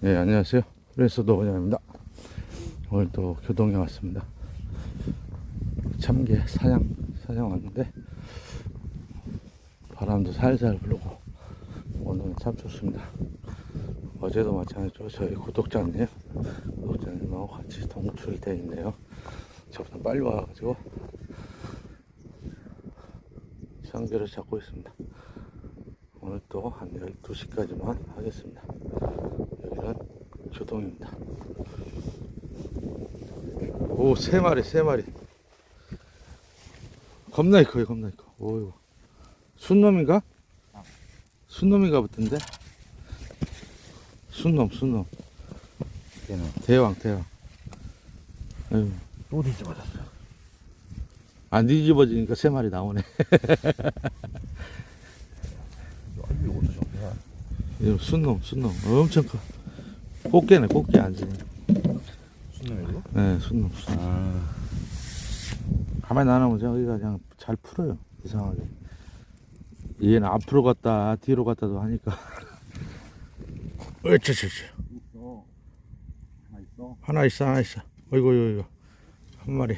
네, 안녕하세요. 프레스도 원장입니다. 오늘 또 교동에 왔습니다. 참개 사냥, 사냥 왔는데, 바람도 살살 불고, 오늘은 참 좋습니다. 어제도 마찬가지로 저희 구독자님, 구독자님하고 같이 동출이 되어 있네요. 저보다 빨리 와가지고, 상계를 잡고 있습니다. 오늘 또 한 12시까지만 하겠습니다. 여기는 교동입니다. 오, 세 마리, 세 마리. 겁나 커요, 겁나 커. 오유. 순놈인가? 순놈인가 붙던데? 순놈, 순놈. 얘는 대왕, 대왕. 아유, 또 뒤집어졌어. 안 뒤집어지니까 세 마리 나오네. 이거 순놈, 순놈. 엄청 커. 꽃게네, 꽃게 안 지네. 순놈이고? 네, 순놈, 순놈. 아, 가만히 놔놓으면 저기가 그냥 잘 풀어요. 이상하게. 얘는 앞으로 갔다, 뒤로 갔다도 하니까. 어쩌저쩌. 있어. 하나 있어. 하나 있어, 하나 있어. 어이구, 어이구, 어이구. 한 마리.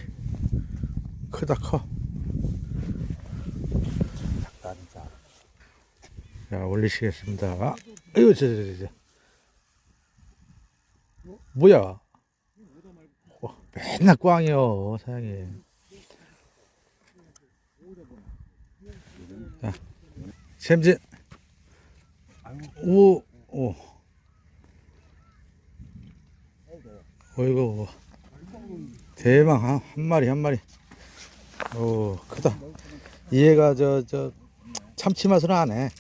크다, 커. 작다, 진짜. 자, 올리시겠습니다. 아이고, 저, 저, 저, 저. 뭐야? 어, 맨날 꽝이요, 사장님. 자, 샘진. 오, 오. 어이구, 대박, 한, 한 마리, 한 마리. 오, 크다. 얘가 저, 저, 참치 맛은 안 해. 에?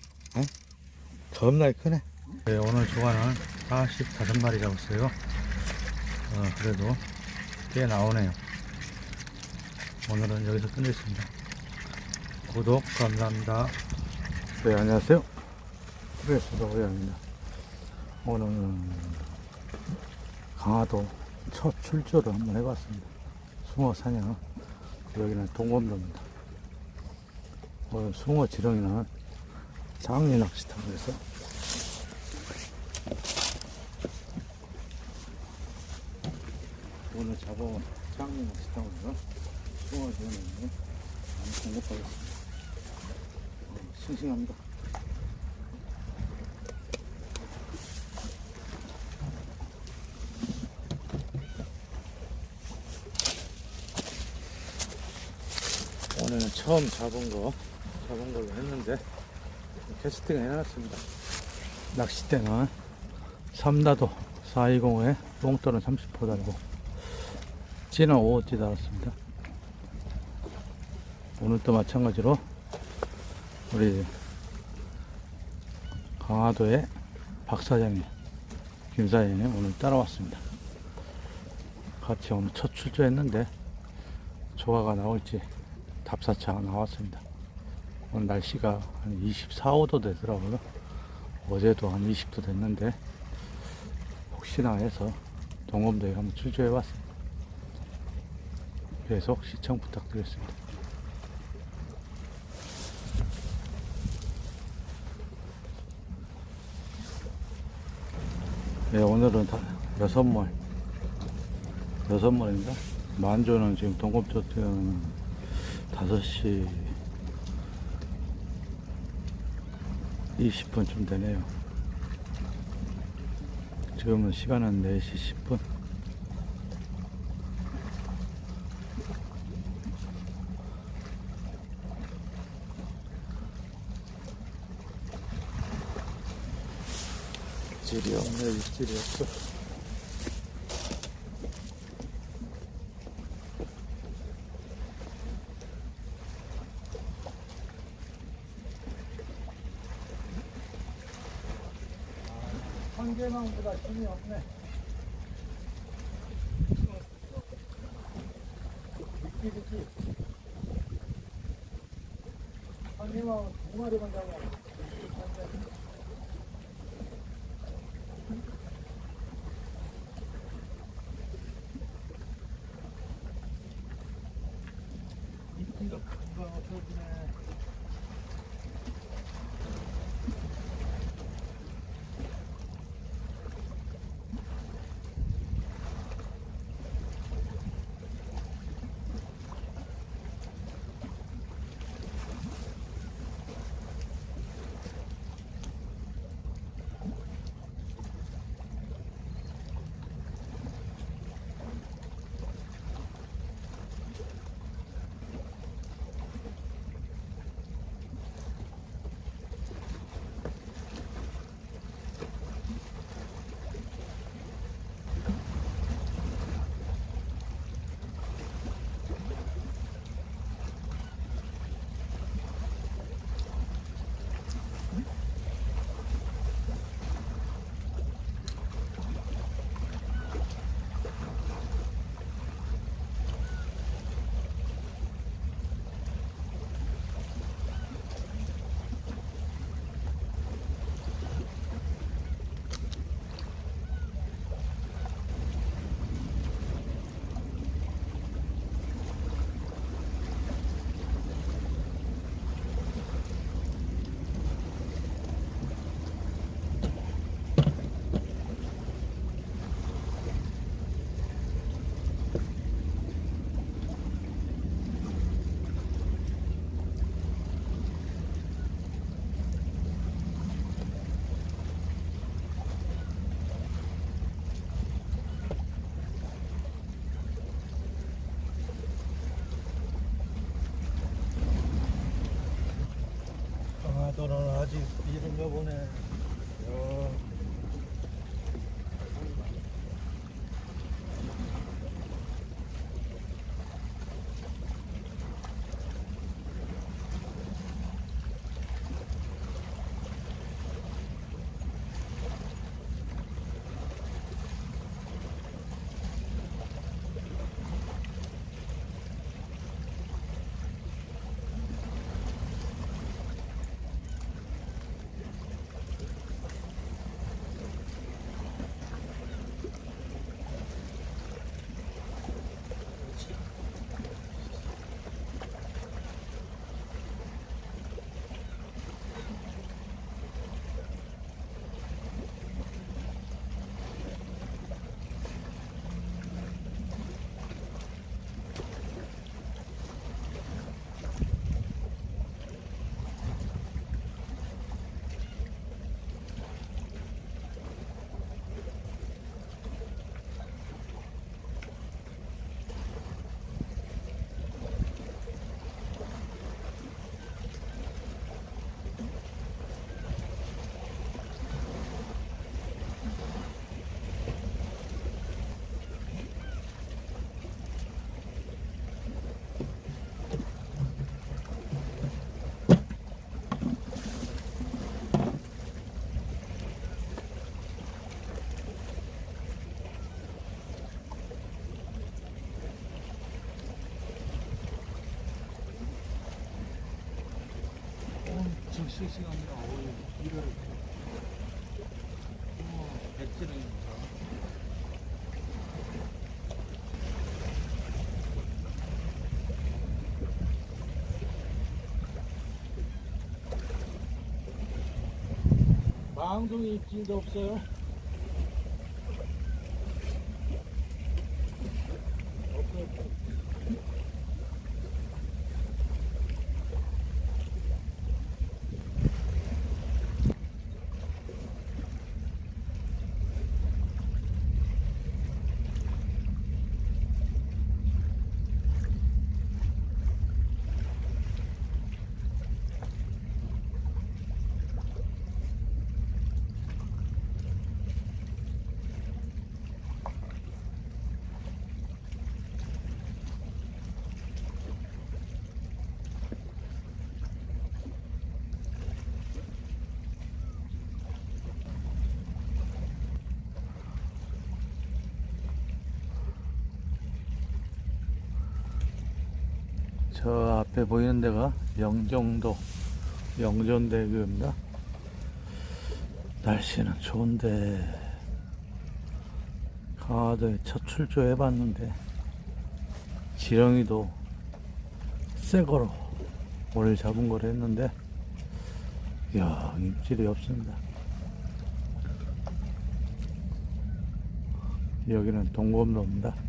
겁나 크네. 네, 오늘 조과는 45마리 잡았어요. 어, 그래도 꽤 나오네요. 오늘은 여기서 끝내겠습니다. 구독 감사합니다. 네, 안녕하세요. 프레스도 오양입니다. 오늘은 강화도 첫 출조를 한번 해봤습니다. 숭어 사냥. 여기는 동검도입니다. 오늘 숭어 지렁이는 장리 낚시터로 해서 오늘 잡아온 숭어 지렁이는 많이 공급하겠습니다. 어, 싱싱합니다. 오늘은 처음 잡은 거 잡은 걸로 했는데 캐스팅 해놨습니다. 낚싯대는 삼다도 420에 롱돌은 30호 달고 찌는 5호찌 달았습니다. 오늘도 마찬가지로 우리 강화도의 박 사장님, 김 사장님 오늘 따라왔습니다. 같이 오늘 첫 출조했는데 조화가 나올지 답사차가 나왔습니다. 오늘 날씨가 한 24, 5도 되더라고요. 어제도 한 20도 됐는데 혹시나 해서 동검도에 한번 출조해 봤습니다. 계속 시청 부탁드리겠습니다. 네, 오늘은 다 여섯 몰 여섯 몰입니다. 만조는 지금 동검도 때는 5시 20분쯤 되네요. 지금은 시간은 4시 10분. 입질이 없네, 입질이 없어. 한 개만보다 힘이 없네. 미끼 미끼. 한 개만 두 마리만 잡아. одне. 싱싱합니다. 어우, 이를. 어, 백지능입니다. 입질도 없어요. 없어요. 저 앞에 보이는 데가 영종도 영전대교입니다. 날씨는 좋은데 강화도에 첫 출조 해봤는데 지렁이도 새 거로 오늘 잡은 걸 했는데 이야 입질이 없습니다. 여기는 동검도입니다.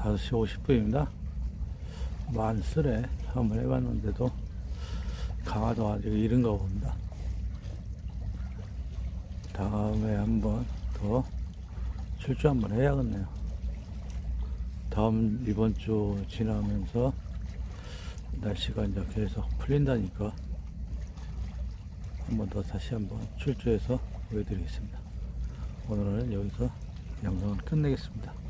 다섯 시 50분입니다. 만슬에 한번 해봤는데도 강화도 아직 이른가 봅니다. 다음에 한번 더 출주 한번 해야겠네요. 다음 이번 주 지나면서 날씨가 이제 계속 풀린다니까 한번 더 다시 한번 출주해서 보여드리겠습니다. 오늘은 여기서 영상을 끝내겠습니다.